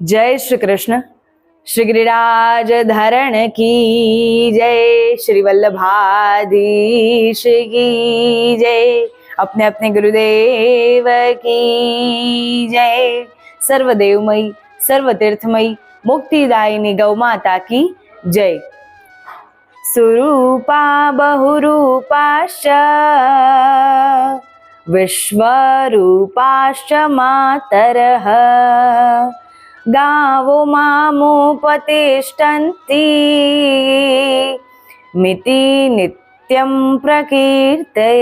જય શ્રી કૃષ્ણ શ્રી ગિરિરાજ ધરણ કી જય શ્રી વલ્લભાધીશ કી જય, અપને અપને ગુરુદેવ કી જય. સર્વદેવમય, સર્વતીર્થમય, મુક્તિદાયની ગૌ માતા કી જય. સુરૂપા બહુરૂપાશ્ચ, વિશ્વરૂપાશ્ચ માતરઃ. ગાવો મામુપતિષ્ઠન્તિ મિતિ નિત્યમ પ્રકીર્તયે.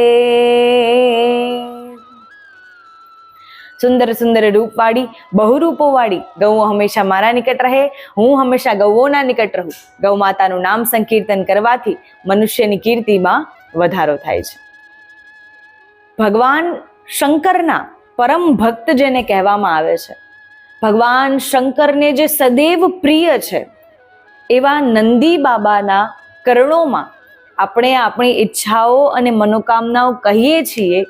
સુંદર સુંદર રૂપ વાળી રૂપવાળી, બહુરૂપોવાળી ગૌ હંમેશા મારા નિકટ રહે, હું હંમેશા ગૌઓના નિકટ રહું. ગૌ માતાનું નામ સંકીર્તન કરવાથી મનુષ્યની કીર્તિમાં વધારો થાય છે. ભગવાન શંકરના પરમ ભક્ત જેને કહેવામાં આવે છે. ભગવાન શંકરને જે સદૈવ પ્રિય છે, એવા નંદી બાબાના કરણોમાં આપણે આપણી ઈચ્છાઓ અને મનોકામનાઓ કહીએ છીએ,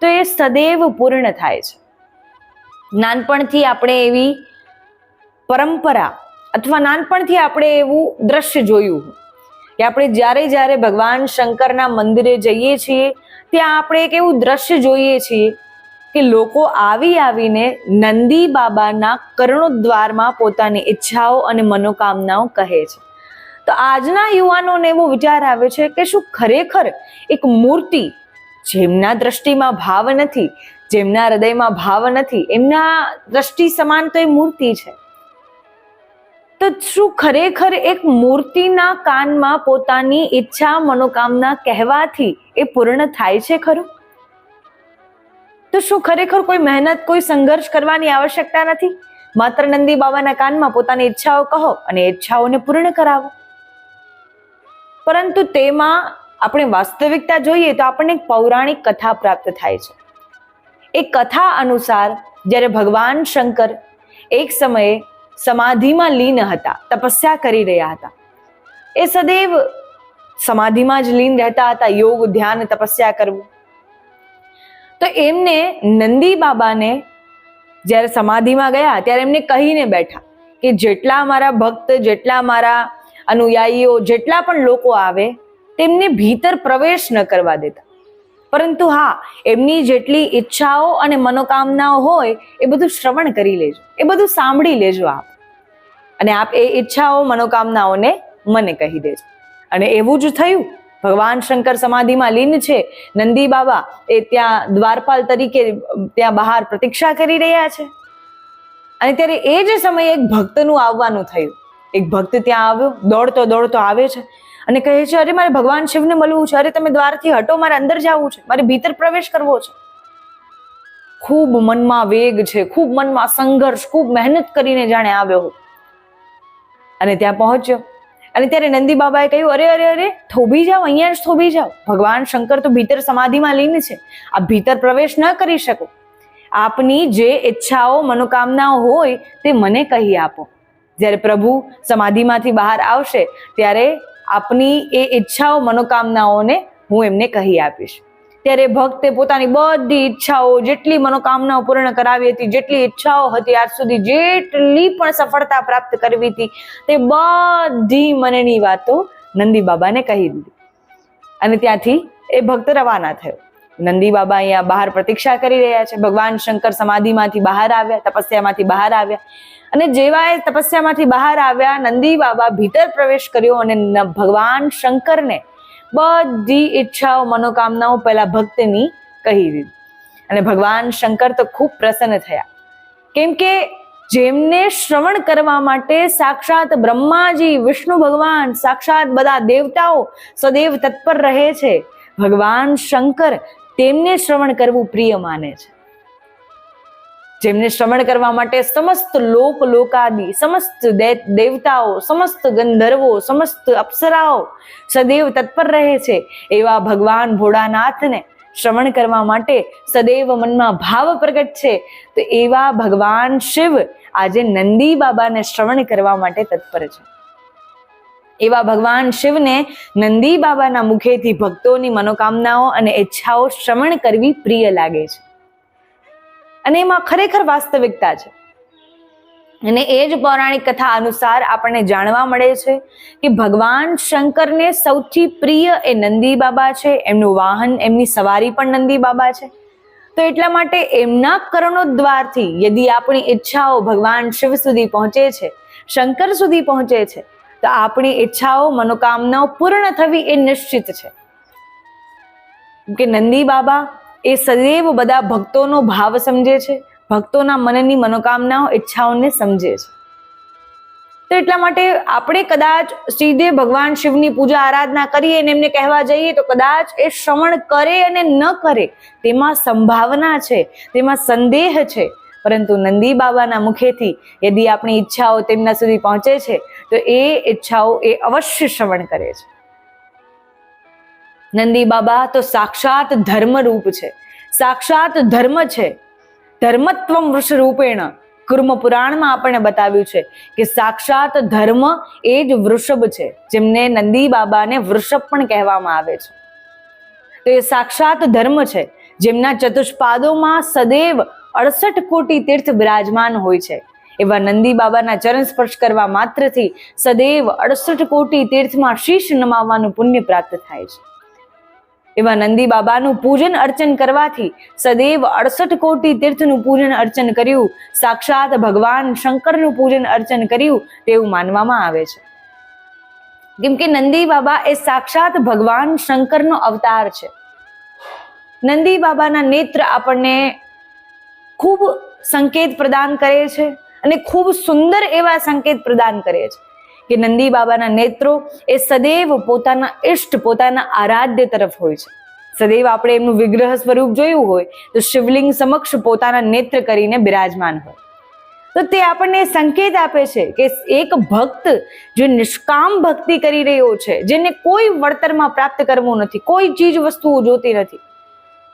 તો એ સદૈવ પૂર્ણ થાય છે. નાનપણથી આપણે એવી પરંપરા અથવા નાનપણથી આપણે એવું દ્રશ્ય જોયું કે આપણે જ્યારે જ્યારે ભગવાન શંકરના મંદિરે જઈએ છીએ, ત્યાં આપણે એક એવું દ્રશ્ય જોઈએ છીએ કે લોકો આવી આવીને નંદી બાબાના કર્ણોદ્વારમાં પોતાની ઈચ્છાઓ અને મનોકામનાઓ કહે છે. તો આજના યુવાનોને એવો વિચાર આવે છે કે શું ખરેખર એક મૂર્તિ જેમના દ્રષ્ટિમાં ભાવ નથી, જેમના હૃદયમાં ભાવ નથી, એમના દ્રષ્ટિ સમાન તો એ મૂર્તિ છે. તો શું ખરેખર એક મૂર્તિના કાનમાં પોતાની ઈચ્છા મનોકામના કહેવાથી એ પૂર્ણ થાય છે ખરું? તો શું ખરેખર કોઈ મહેનત, કોઈ સંઘર્ષ કરવાની આવશ્યકતા નથી? માત્ર નંદી બાબાના કાનમાં પોતાની ઈચ્છાઓ કહો અને ઈચ્છાઓને પૂર્ણ કરાવો. પરંતુ તેમાં આપણે વાસ્તવિકતા જોઈએ તો આપણને એક પૌરાણિક કથા પ્રાપ્ત થાય છે. એ કથા અનુસાર જ્યારે ભગવાન શંકર એક સમયે સમાધિમાં લીન હતા, તપસ્યા કરી રહ્યા હતા. એ સદૈવ સમાધિમાં જ લીન રહેતા હતા, યોગ, ધ્યાન, તપસ્યા કરવું. તો એમને નંદી બાબાને જ્યારે સમાધિમાં ગયા, ત્યારે એમને કહીને બેઠા કે જેટલા મારા ભક્ત, જેટલા મારા અનુયાયીઓ, જેટલા પણ લોકો આવે, તેમને ભીતર પ્રવેશ ન કરવા દેતા. પરંતુ હા, એમની જેટલી ઈચ્છાઓ અને મનોકામનાઓ હોય, એ બધું શ્રવણ કરી લેજો. એ બધું સાંભળી લેજો આપ. અને આપ એ ઈચ્છાઓ, મનોકામનાઓને મને કહી દેજો. અને એવું જ થયું. ભગવાન શંકર સમાધિમાં લીન છે. નંદી બાબા એ ત્યાં દ્વારપાલ તરીકે ત્યાં બહાર પ્રતીક્ષા કરી રહ્યા છે. અને ત્યારે એ જ સમયે એક ભક્તનું આવવાનું થયું. એક ભક્ત ત્યાં આવ્યો, દોડતો દોડતો આવે છે અને કહે છે, અરે, મારે ભગવાન શિવને મળવું છે. અરે, તમે દ્વારથી હટો, મારે અંદર જવું છે. મારે ભીતર પ્રવેશ કરવો છે. ખૂબ મનમાં વેગ છે, ખૂબ મનમાં સંઘર્ષ, ખૂબ મહેનત કરીને જાણે આવ્યો અને ત્યાં પહોંચ્યો. અને ત્યારે નંદી બાબાએ કહ્યું, અરે અરે અરે, થોભી જાઓ, અહીંયા જ થોભી જાઓ. ભગવાન શંકર તો ભીતર સમાધિમાં લીન છે. આ ભીતર પ્રવેશ ન કરી શકો. આપની જે ઈચ્છાઓ, મનોકામનાઓ હોય તે મને કહી આપો. જ્યારે પ્રભુ સમાધિમાંથી બહાર આવશે, ત્યારે આપની એ ઈચ્છાઓ, મનોકામનાઓને હું એમને કહી આપીશ. ત્યારે ભક્તે પોતાની બધી ઈચ્છાઓ, જેટલી મનોકામનાઓ પૂર્ણ કરાવી હતી, જેટલી ઈચ્છાઓ હતી, આજ સુધી જેટલી પણ સફળતા પ્રાપ્ત કરવી હતી, તે બધી મનની વાતો નંદી બાબાને કહી દીધી. અને ત્યાંથી એ ભક્ત રવાના થયો. નંદી બાબા અહીંયા બહાર પ્રતીક્ષા કરી રહ્યા છે. ભગવાન શંકર સમાધિમાંથી બહાર આવ્યા, તપસ્યામાંથી બહાર આવ્યા. અને જેવા એ તપસ્યામાંથી બહાર આવ્યા, નંદી બાબા ભીતર પ્રવેશ કર્યો અને ભગવાન શંકરને બધી ઈચ્છાઓ, મનોકામનાઓ પહેલા ભક્તની કહી દીધી. અને ભગવાન શંકર તો ખૂબ પ્રસન્ન થયા. કેમ કે જેમને શ્રવણ કરવા માટે સાક્ષાત બ્રહ્માજી, વિષ્ણુ ભગવાન, સાક્ષાત બધા દેવતાઓ સદૈવ તત્પર રહે છે, ભગવાન શંકર તેમને શ્રવણ કરવું પ્રિય માને છે. જેમને શ્રવણ કરવા માટે સમસ્ત લોક લોકાદિ, સમસ્ત દેવતાઓ, સમસ્ત ગંધર્વો, સમસ્ત અપ્સરાઓ સદૈવ તત્પર રહે છે. એવા ભગવાન ભોળાનાથને શ્રવણ કરવા માટે સદૈવ મનમાં ભાવ પ્રગટ છે. તો એવા ભગવાન શિવ આજે નંદી બાબાને શ્રવણ કરવા માટે તત્પર છે. એવા ભગવાન શિવને નંદી બાબાના મુખેથી ભક્તોની મનોકામનાઓ અને ઈચ્છાઓ શ્રવણ કરવી પ્રિય લાગે છે. અને એમાં ખરેખર વાસ્તવિકતા છે. અને એ જ પૌરાણિક કથા અનુસાર આપણને જાણવા મળે છે કે ભગવાન શંકરને સૌથી પ્રિય એ નંદી બાબા છે, એમનું વાહન, એમની સવારી પણ નંદી બાબા છે. તો એટલા માટે એમના કર્ણોદ્વારથી યદિ આપણી ઈચ્છાઓ ભગવાન શિવ સુધી પહોંચે છે, શંકર સુધી પહોંચે છે, તો આપણી ઈચ્છાઓ, મનોકામનાઓ પૂર્ણ થવી એ નિશ્ચિત છે. કે નંદી બાબા એ સદૈવ બધા ભક્તોનો ભાવ સમજે છે, ભક્તોના મનની મનોકામનાઓ, ઈચ્છાઓને સમજે છે. તો એટલા માટે આપણે કદાચ સીધે ભગવાન શિવની પૂજા, આરાધના કરીએ અને એમને કહેવા જઈએ તો કદાચ એ શ્રવણ કરે અને ન કરે તેમાં સંભાવના છે, તેમાં સંદેહ છે. પરંતુ નંદી બાબાના મુખેથી યદિ આપણી ઈચ્છાઓ તેમના સુધી પહોંચે છે, તો એ ઈચ્છાઓ એ અવશ્ય શ્રવણ કરે છે. નંદી બાબા, તો સાક્ષાત ધર્મ રૂપ છે. સાક્ષાત ધર્મ છે. ધર્મત્વ વૃષ રૂપેણ કુર્મ પુરાણમાં આપણને બતાવ્યું છે કે સાક્ષાત ધર્મ એ જ વૃષભ છે, જેમને નંદી બાબાને વૃષભ પણ કહેવામાં આવે છે. તો એ સાક્ષાત ધર્મ છે, જેમના ચતુષ્પાદોમાં સદૈવ અડસઠ કોટી તીર્થ બિરાજમાન હોય છે. એવા નંદી બાબાના ચરણ સ્પર્શ કરવા માત્રથી સદૈવ અડસઠ કોટી તીર્થમાં શીશ નમાવવાનું પુણ્ય પ્રાપ્ત થાય છે. એવા નંદી બાબાનું પૂજન અર્ચન કરવાથી સદૈવ અડસઠ કોટી તીર્થનું પૂજન અર્ચન કર્યું. સાક્ષાત ભગવાન શંકરનું પૂજન અર્ચન કર્યું તેવું માનવામાં આવે છે. કેમ કે નંદી બાબા એ સાક્ષાત ભગવાન શંકરનો અવતાર છે. નંદી બાબાના નેત્ર આપણને ખૂબ સંકેત પ્રદાન કરે છે અને ખૂબ સુંદર એવા સંકેત પ્રદાન કરે છે. કે નંદી બાબાના નેત્રો એ સદૈવ પોતાના ઇષ્ટ પોતાના આરાધ્ય તરફ હોય છે. સદૈવ આપણે એમનું વિગ્રહ સ્વરૂપ જોયું હોય તો શિવલિંગ સમક્ષ પોતાના નેત્ર કરીને બિરાજમાન હોય. તો તે આપણને સંકેત આપે છે કે એક ભક્ત જે નિષ્કામ ભક્તિ કરી રહ્યો છે, જેને કોઈ વળતરમાં પ્રાપ્ત કરવું નથી, કોઈ ચીજ વસ્તુઓ જોતી નથી,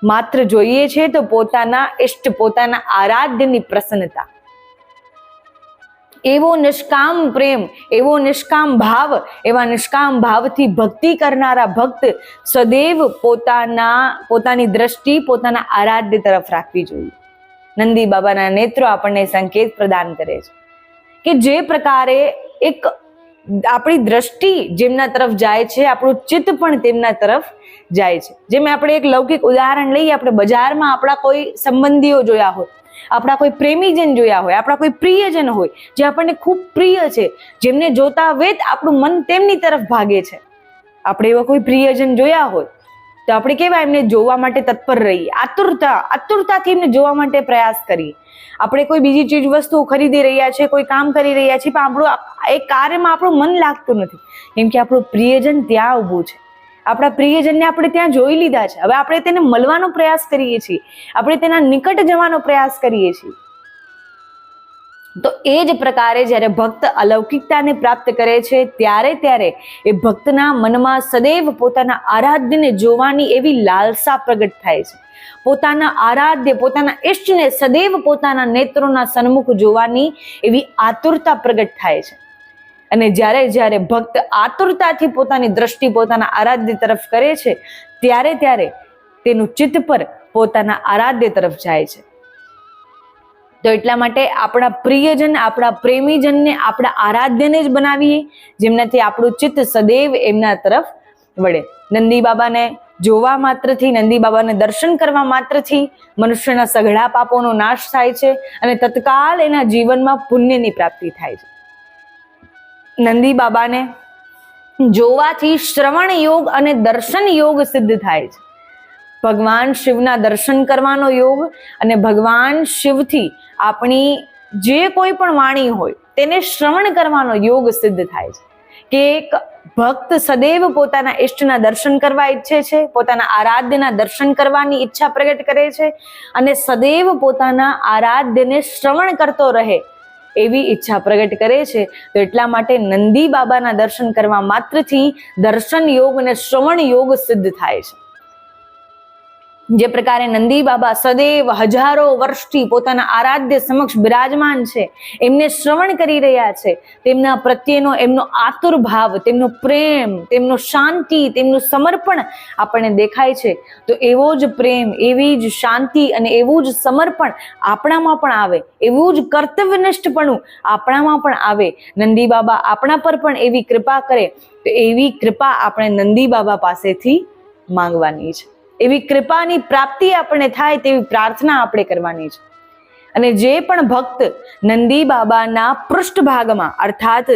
માત્ર જોઈએ છે તો પોતાના ઇષ્ટ પોતાના આરાધ્યની પ્રસન્નતા. એવો નિષ્કામ પ્રેમ, એવો નિષ્કામ ભાવ, એવા નિષ્કામ ભાવથી ભક્તિ કરનારા ભક્ત સદૈવ પોતાના, પોતાની દ્રષ્ટિ, પોતાના આરાધ્ય તરફ રાખવી જોઈએ. નંદી બાબાના નેત્રો આપણને સંકેત પ્રદાન કરે છે કે જે પ્રકારે એક આપણી દ્રષ્ટિ જેમના તરફ જાય છે, આપણું ચિત્ત પણ તેમના તરફ જાય છે. જેમ આપણે એક લૌકિક ઉદાહરણ લઈએ, આપણે બજારમાં આપણા કોઈ સંબંધીઓ જોયા હોય આપણા કોઈ પ્રેમીજન જોયા હોય, આપણા કોઈ પ્રિયજન હોય, જે આપણને ખૂબ પ્રિય છે, જેમને જોતા વેત આપણું મન તેમની તરફ ભાગે છે. આપણે એવા કોઈ પ્રિયજન જોયા હોય, તો આપણે કેવા એમને જોવા માટે તત્પર રહીએ? આતુરતા, આતુરતાથી એમને જોવા માટે પ્રયાસ કરીએ. આપણે કોઈ બીજી ચીજ વસ્તુ ખરીદી રહ્યા છે કોઈ કામ કરી રહ્યા છીએ, પણ આપણું એ કાર્યમાં આપણું મન લાગતું નથી. કેમ કે આપણું પ્રિયજન ત્યાં ઊભું છે. આપણા પ્રિયજનને આપણે ત્યાં જોઈ લીધા છે. હવે આપણે તેને મળવાનો પ્રયાસ કરીએ છીએ. આપણે તેના નિકટ જવાનો પ્રયાસ કરીએ છીએ. તો એ જ પ્રકારે જ્યારે ભક્ત અલૌકિકતાને પ્રાપ્ત કરે છે, ત્યારે ત્યારે એ ભક્તના મનમાં સદૈવ પોતાના આરાધ્યને જોવાની એવી લાલસા પ્રગટ થાય છે. પોતાના આરાધ્ય, પોતાના ઈષ્ટને સદૈવ પોતાના નેત્રોના સન્મુખ જોવાની એવી આતુરતા પ્રગટ થાય છે. અને જ્યારે જ્યારે ભક્ત આતુરતાથી પોતાની દ્રષ્ટિ પોતાના આરાધ્ય તરફ કરે છે, ત્યારે ત્યારે તેનું ચિત્ત પર પોતાના આરાધ્ય તરફ જાય છે. તો એટલા માટે આપણા પ્રિયજન, આપણા પ્રેમીજનને આપણા આરાધ્યને જ બનાવીએ, જેમનાથી આપણું ચિત્ત સદૈવ એમના તરફ વળે. નંદી બાબાને જોવા માત્રથી, નંદી બાબાને દર્શન કરવા માત્રથી મનુષ્યના સઘળા પાપોનો નાશ થાય છે અને તત્કાલ એના જીવનમાં પુણ્યની પ્રાપ્તિ થાય છે. નંદી બાબાને જોવાથી શ્રવણ યોગ અને દર્શન યોગ સિદ્ધ થાય છે. ભગવાન શિવના દર્શન કરવાનો યોગ અને ભગવાન શિવથી આપણી જે કોઈ પણ વાણી હોય તેને શ્રવણ કરવાનો યોગ સિદ્ધ થાય છે. કે એક ભક્ત સદૈવ પોતાના ઈષ્ટના દર્શન કરવા ઈચ્છે છે, પોતાના આરાધ્યના દર્શન કરવાની ઈચ્છા પ્રગટ કરે છે અને સદૈવ પોતાના આરાધ્યને શ્રવણ કરતો રહે એવી ઈચ્છા પ્રગટ કરે છે. તો એટલા માટે નંદી બાબાના દર્શન કરવા માત્રથી દર્શન યોગ અને શ્રવણ યોગ સિદ્ધ થાય છે. જે પ્રકારે નંદી બાબા સદૈવ હજારો વર્ષથી પોતાના આરાધ્ય સમક્ષ બિરાજમાન છે, એમને શ્રવણ કરી રહ્યા છે. તેમના પ્રત્યેનો એમનો આતુર ભાવ તેમનો પ્રેમ, તેમનો શાંતિ, તેમનું સમર્પણ આપણને દેખાય છે. તો એવો જ પ્રેમ, એવી જ શાંતિ અને એવું જ સમર્પણ આપણામાં પણ આવે. એવું જ કર્તવ્યનિષ્ઠપણું આપણામાં પણ આવે. નંદી બાબા આપણા પર પણ એવી કૃપા કરે. તો એવી કૃપા આપણે નંદી બાબા પાસેથી માંગવાની છે. એવી કૃપાની પ્રાપ્તિ આપણે થાય તેવી પ્રાર્થના આપણે કરવાની છે. અને જે પણ ભક્ત નંદી બાબાના પૃષ્ઠભાગમાં, અર્થાત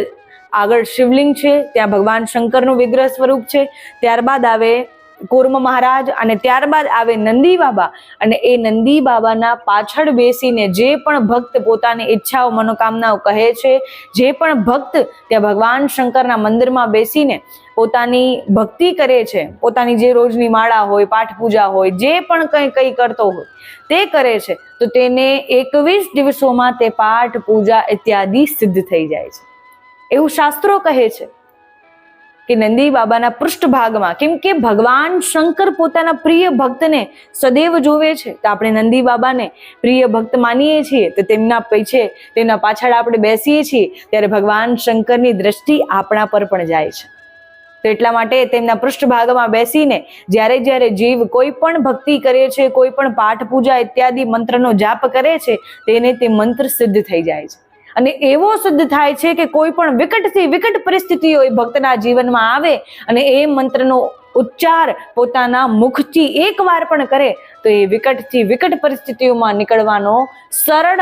આગળ શિવલિંગ છે, ત્યાં ભગવાન શંકરનું વિગ્રહ સ્વરૂપ છે, ત્યારબાદ આવે કુર્મ મહારાજ અને ત્યારબાદ આવે નંદી બાબા. અને એ નંદી બાબાના પાછળ બેસીને જે પણ ભક્ત પોતાની ઈચ્છાઓ, મનોકામનાઓ કહે છે, જે પણ ભક્ત ત્યાં ભગવાન શંકરના મંદિરમાં બેસીને પોતાની ભક્તિ કરે છે, પોતાની જે રોજની માળા હોય પાઠ પૂજા હોય, જે પણ કંઈ કંઈ કરતો હોય, તે કરે છે, તો તેને એકવીસ દિવસોમાં તે પાઠ પૂજા ઇત્યાદિ સિદ્ધ થઈ જાય છે. એવું શાસ્ત્રો કહે છે. કે નંદી બાબાના પૃષ્ઠભાગમાં. કેમ કે ભગવાન શંકર પોતાના પ્રિય ભક્તને સદૈવ જોવે છે. તો આપણે નંદી બાબાને પ્રિય ભક્ત માનીએ છીએ. તો તેમના પૈછે, તેમના પાછળ આપણે બેસીએ છીએ, ત્યારે ભગવાન શંકરની દ્રષ્ટિ આપણા પર પણ જાય છે. તો એટલા માટે તેમના પૃષ્ઠભાગમાં બેસીને જ્યારે જ્યારે જીવ કોઈ પણ ભક્તિ કરે છે, કોઈ પણ પાઠ પૂજા ઇત્યાદિ મંત્રનો જાપ કરે છે, તેને તે મંત્ર સિદ્ધ થઈ જાય છે. અને એવો સિદ્ધ થાય છે કે કોઈ પણ વિકટથી વિકટ પરિસ્થિતિઓ ભક્તના જીવનમાં આવે અને એ મંત્રનો ઉચ્ચાર પોતાના મુખથી એકવાર પણ કરે, તો એ વિકટથી વિકટ પરિસ્થિતિઓમાં નીકળવાનો સરળ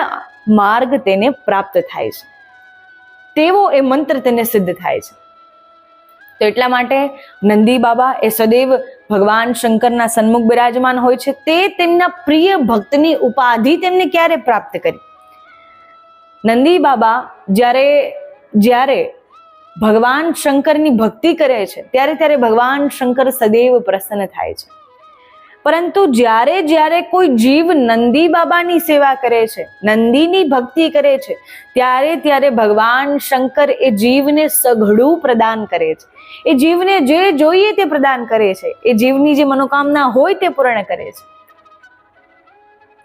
માર્ગ તેને પ્રાપ્ત થાય છે. તેવો એ મંત્ર તેને સિદ્ધ થાય છે. તો એટલા માટે નંદી બાબા એ સદૈવ ભગવાન શંકરના સન્મુખ બિરાજમાન હોય છે. તે તેમના પ્રિય ભક્તની ઉપાધિ તેમને ક્યારે પ્રાપ્ત કરી? નંદી બાબા જ્યારે જ્યારે ભગવાન શંકરની ભક્તિ કરે છે, ત્યારે ત્યારે ભગવાન શંકર સદૈવ પ્રસન્ન થાય છે. પરંતુ જ્યારે જ્યારે કોઈ જીવ નંદી બાબાની સેવા કરે છે, નંદીની ભક્તિ કરે છે, ત્યારે ત્યારે ભગવાન શંકર એ જીવને સઘળું પ્રદાન કરે છે. એ જીવને જે જોઈએ તે પ્રદાન કરે છે. એ જીવની જે મનોકામના હોય તે પૂર્ણ કરે છે.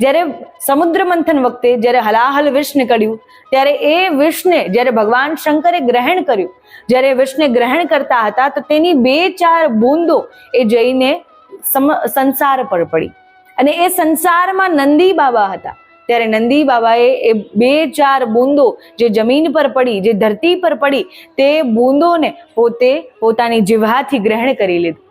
જ્યારે સમુદ્ર મંથન વખતે જ્યારે હલાહલ વિષ નીકળ્યું, ત્યારે એ વિષને જ્યારે ભગવાન શંકરે ગ્રહણ કર્યું, જ્યારે વિષને ગ્રહણ કરતા હતા, તો તેની બે ચાર બૂંદો એ જઈને સંસાર પર પડી. અને એ સંસારમાં નંદી બાબા હતા. ત્યારે નંદી બાબાએ એ બે ચાર બૂંદો જે જમીન પર પડી, જે ધરતી પર પડી, તે બૂંદોને પોતે પોતાની જીવહાથી ગ્રહણ કરી લીધું.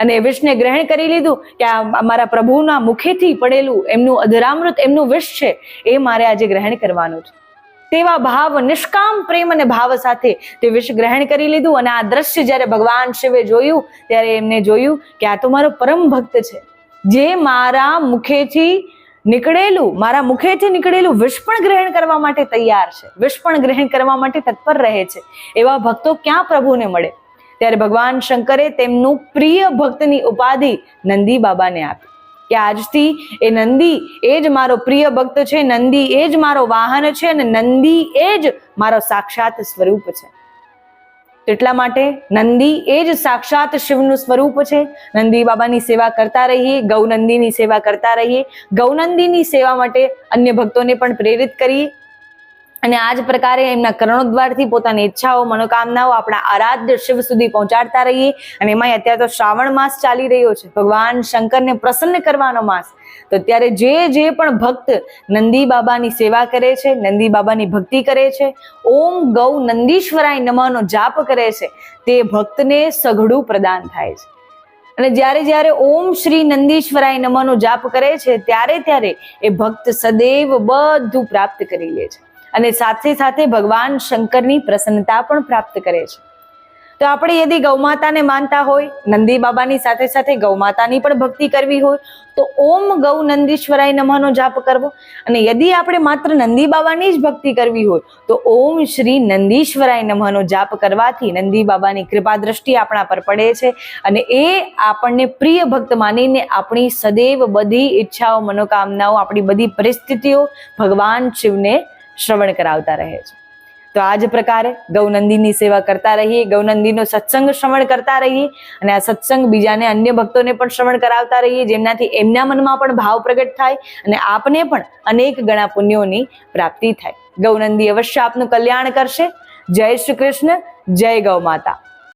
અને વિષને ગ્રહણ કરી લીધું કે આ મારા પ્રભુના મુખેથી પડેલું એમનું અધરામૃત, એમનું વિષ છે, એ મારે આજે ગ્રહણ કરવાનું છે. તેવા ભાવ, નિષ્કામ પ્રેમ અને ભાવ સાથે તે વિષ ગ્રહણ કરી લીધું અને આ દ્રશ્ય જ્યારે ભગવાન શિવે જોયું, ત્યારે એમને જોયું કે આ તો મારો પરમ ભક્ત છે. જે મારા મુખેથી નીકળેલું, મારા મુખેથી નીકળેલું વિષ પણ ગ્રહણ કરવા માટે તૈયાર છે. વિષ પણ ગ્રહણ કરવા માટે તત્પર રહે છે. એવા ભક્તો ક્યાં પ્રભુને મળે? ત્યારે ભગવાન શંકરે તેમનું પ્રિય ભક્તની ઉપાધિ નંદી બાબાને આપી. કે આજથી એ નંદી એ જ મારો પ્રિય ભક્ત છે, નંદી એ જ મારો વાહન છે અને નંદી એ જ મારો સાક્ષાત સ્વરૂપ છે. એટલા માટે નંદી એ જ સાક્ષાત શિવનું સ્વરૂપ છે. નંદી બાબાની સેવા કરતા રહીએ, ગૌનંદીની સેવા કરતા રહીએ. ગૌનંદીની સેવા માટે અન્ય ભક્તોને પણ પ્રેરિત કરીએ. અને આ જ પ્રકારે એમના કરણોદ્વારથી પોતાની ઈચ્છાઓ, મનોકામનાઓ આપણા આરાધ્ય શિવ સુધી પહોંચાડતા રહીએ. અને એમાં અત્યારે તો શ્રાવણ માસ ચાલી રહ્યો છે. ભગવાન શંકરને પ્રસન્ન કરવાનો માસ. તો ત્યારે જે જે પણ ભક્ત નંદી બાબાની સેવા કરે છે, નંદી બાબાની ભક્તિ કરે છે, ઓમ ગૌ નંદીશ્વરાય નમઃનો જાપ કરે છે, તે ભક્તને સઘળું પ્રદાન થાય છે. અને જ્યારે જ્યારે ઓમ શ્રી નંદીશ્વરાય નમઃનો જાપ કરે છે, ત્યારે ત્યારે એ ભક્ત સદૈવ બધું પ્રાપ્ત કરી લે છે. અને સાથે સાથે ભગવાન શંકરની પ્રસન્નતા પણ પ્રાપ્ત કરે છે. તો આપણે યદિ ગૌમાતાને માનતા હોય, નંદી બાબાની સાથે સાથે ગૌમાતાની પણ ભક્તિ કરવી હોય, તો ઓમ ગૌ નંદીશ્વરાય નમઃનો જાપ કરવો. અને યદિ આપણે માત્ર નંદી બાબાની જ ભક્તિ કરવી હોય, તો ઓમ શ્રી નંદીશ્વરાય નમઃનો જાપ કરવાથી નંદી બાબાની કૃપા દ્રષ્ટિ આપણા પર પડે છે અને એ આપણને પ્રિય ભક્ત માનીને આપણી સદૈવ બધી ઈચ્છાઓ, મનોકામનાઓ, આપણી બધી પરિસ્થિતિઓ ભગવાન શિવને શ્રવણ કરાવતા રહે છે. તો આ જ પ્રકારે ગૌનંદીની સેવા કરતા રહીએ ગૌનંદીનો સત્સંગ શ્રવણ કરતા રહીએ અને આ સત્સંગ બીજાને અન્ય ભક્તોને પણ શ્રવણ કરાવતા રહીએ જેમનાથી એમના મનમાં પણ ભાવ પ્રગટ થાય અને આપને પણ અનેક ગણા પુણ્યોની પ્રાપ્તિ થાય. ગૌનંદી અવશ્ય આપનું કલ્યાણ કરશે. જય શ્રી કૃષ્ણ, જય ગૌ માતા.